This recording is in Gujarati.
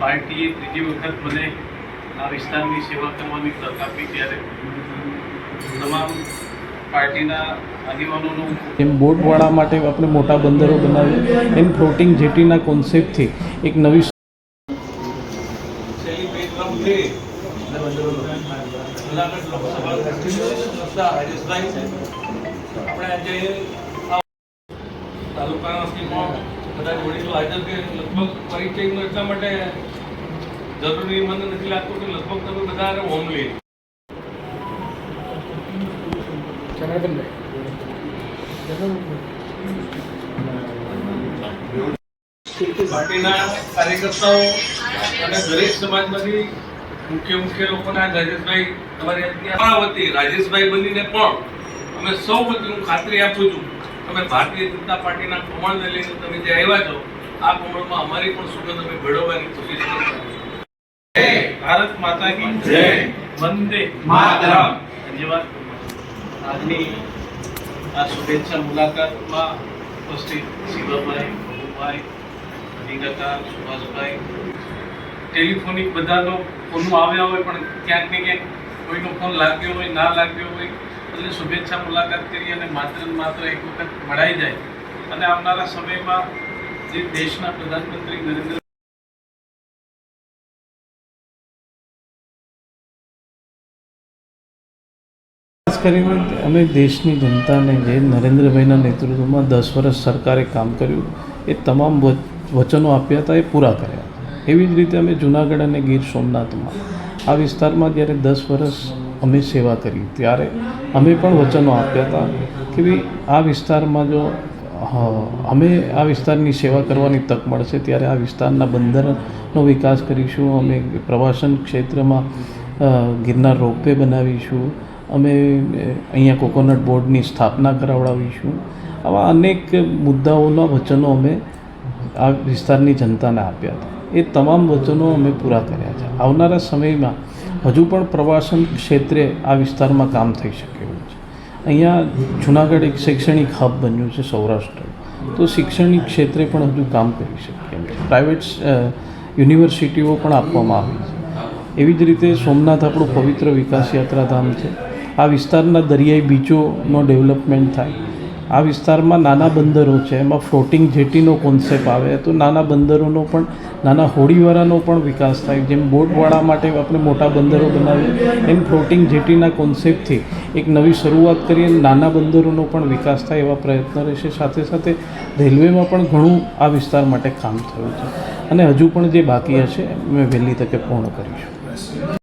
પાર્ટીએ ત્રીજી વખત મને આ વિસ્તારની સેવા કરવાની તક આપી ત્યારે તમામ પાર્ટીના આગેવાનોનું એમ બોટવાળા માટે આપણે મોટા બંદરો બનાવીએ. એમ ફ્લોટિંગ જેટીના કોન્સેપ્ટથી એક નવી આપણે આજે તાલુકાના સીમમાં બધા વડીલો હાજર છે. લગભગ પરિચયનો એટલા માટે જરૂરી મને નથી લાગતું કે લગભગ તમે બધા હોમલી પાર્ટીના કાર્યકર્તાઓ અને દરેક સમાજમાંથી મુખ્ય મુખ્ય લોકોના રાજેશભાઈ તમારી વતી રાજેશભાઈ બનીને પણ અમે સૌ બધી હું ખાતરી આપું છું અમે ભારતીય જનતા પાર્ટીના કમળને લઈને તમે જે આવ્યા છો આ કમળમાં અમારી પણ સુગંધ અમે ભેળવવાની કોશિશ કરી ભારત માતા કી જય. વંદે માતરમ. ધન્યવાદ આજની આ શુભેચ્છા મુલાકાતમાં ઉપસ્થિત શિવાભાઈ પ્રભુભાઈ અધિગતા સુભાષભાઈ. ટેલિફોનિક બધાનો ફોન આવ્યા હોય પણ ક્યાંક ને ક્યાંક કોઈનો ફોન લાગ્યો હોય ના લાગ્યો હોય એટલે શુભેચ્છા મુલાકાત કરી અને માત્ર માત્ર એક વખત મળાઈ જાય. અને આવનારા સમયમાં જે દેશના પ્રધાનમંત્રી નરેન્દ્ર કરીને અમે દેશની જનતાને જે નરેન્દ્રભાઈના નેતૃત્વમાં દસ વર્ષ સરકારે કામ કર્યું, એ તમામ વચ- વચનો આપ્યા હતા, એ પૂરા કર્યા એવી જ રીતે અમે જુનાગઢ અને ગીર સોમનાથમાં. આ વિસ્તારમાં જ્યારે દસ વર્ષ અમે સેવા કરી. ત્યારે અમે પણ વચનો આપ્યા હતા કે ભાઈ આ વિસ્તારમાં જો અમે આ વિસ્તારની સેવા કરવાની તક મળશે, ત્યારે આ વિસ્તારના બંદરનો વિકાસ કરીશું. અમે પ્રવાસન ક્ષેત્રમાં ગિરનાર રોપવે બનાવીશું. અમે અહીંયા કોકોનટ બોર્ડની સ્થાપના કરાવડાવીશું. આવા અનેક મુદ્દાઓના વચનો અમે આ વિસ્તારની જનતાને આપ્યા હતા. એ તમામ વચનો અમે પૂરા કર્યા છે. આવનારા સમયમાં હજુ પણ પ્રવાસન ક્ષેત્રે આ વિસ્તારમાં કામ થઈ શકે એવું છે. અહીંયા જુનાગઢ એક શૈક્ષણિક હબ બન્યું છે સૌરાષ્ટ્ર. તો શૈક્ષણિક ક્ષેત્રે પણ હજુ કામ કરી શકીએ એમ છે. પ્રાઇવેટ યુનિવર્સિટીઓ પણ આપવામાં આવી છે. એવી જ રીતે સોમનાથ આપણું પવિત્ર વિકાસ યાત્રાધામ છે. આ વિસ્તારના દરિયાઈ બીચોનો ડેવલપમેન્ટ થાય. આ વિસ્તારમાં નાના બંદરો છે. એમાં ફ્લોટિંગ જેટીનો કોન્સેપ્ટ આવે. તો નાના બંદરોનો પણ, નાના હોડીવાળાનો પણ વિકાસ થાય. જેમ બોટવાળા માટે આપણે મોટા બંદરો બનાવીએ, એમ ફ્લોટિંગ જેટીના કોન્સેપ્ટથી એક નવી શરૂઆત કરીએ નાના બંદરોનો પણ વિકાસ થાય એવા પ્રયત્ન રહેશે. સાથે સાથે રેલવેમાં પણ ઘણું આ વિસ્તાર માટે કામ થયું છે. અને હજુ પણ જે બાકી હશે મેં વહેલી તકે પૂર્ણ કરીશું.